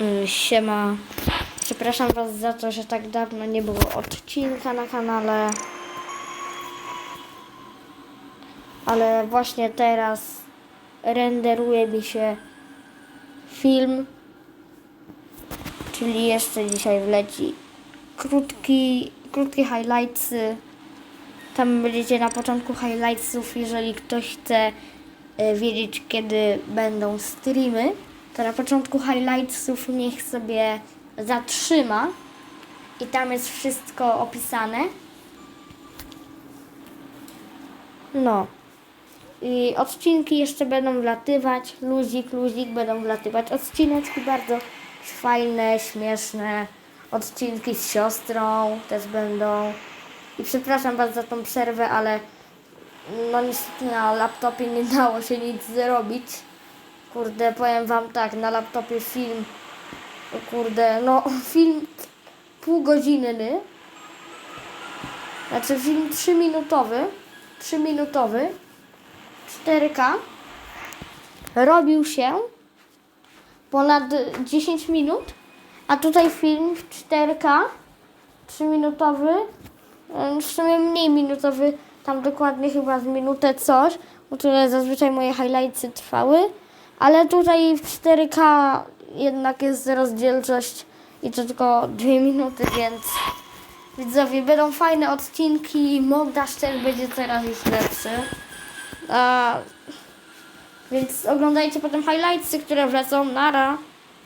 Y, Siema. Przepraszam Was za to, że tak dawno nie było odcinka na kanale. Ale właśnie teraz renderuje mi się film. Czyli jeszcze dzisiaj wleci krótki, krótkie highlightsy. Tam będziecie na początku highlightsów, jeżeli ktoś chce e, wiedzieć, kiedy będą streamy, to na początku highlightsów niech sobie zatrzyma i tam jest wszystko opisane. No. I odcinki jeszcze będą wlatywać, luzik, luzik będą wlatywać. Odcineczki bardzo fajne, śmieszne. Odcinki z siostrą też będą. I przepraszam Was za tą przerwę, ale no niestety na laptopie nie dało się nic zrobić. Kurde, powiem Wam tak, na laptopie film, o kurde, no film półgodzinny, znaczy film 3 minutowy, 3 minutowy, 4K, robił się ponad 10 minut, a tutaj film w 4K, 3 minutowy, w sumie mniej minutowy, tam dokładnie chyba z minutę coś, bo tyle zazwyczaj moje highlightsy trwały, ale tutaj w 4K jednak jest rozdzielczość i to tylko 2 minuty, więc widzowie, będą fajne odcinki, montaż też będzie teraz już lepszy. A, więc oglądajcie potem highlightsy, które wlecą. Nara.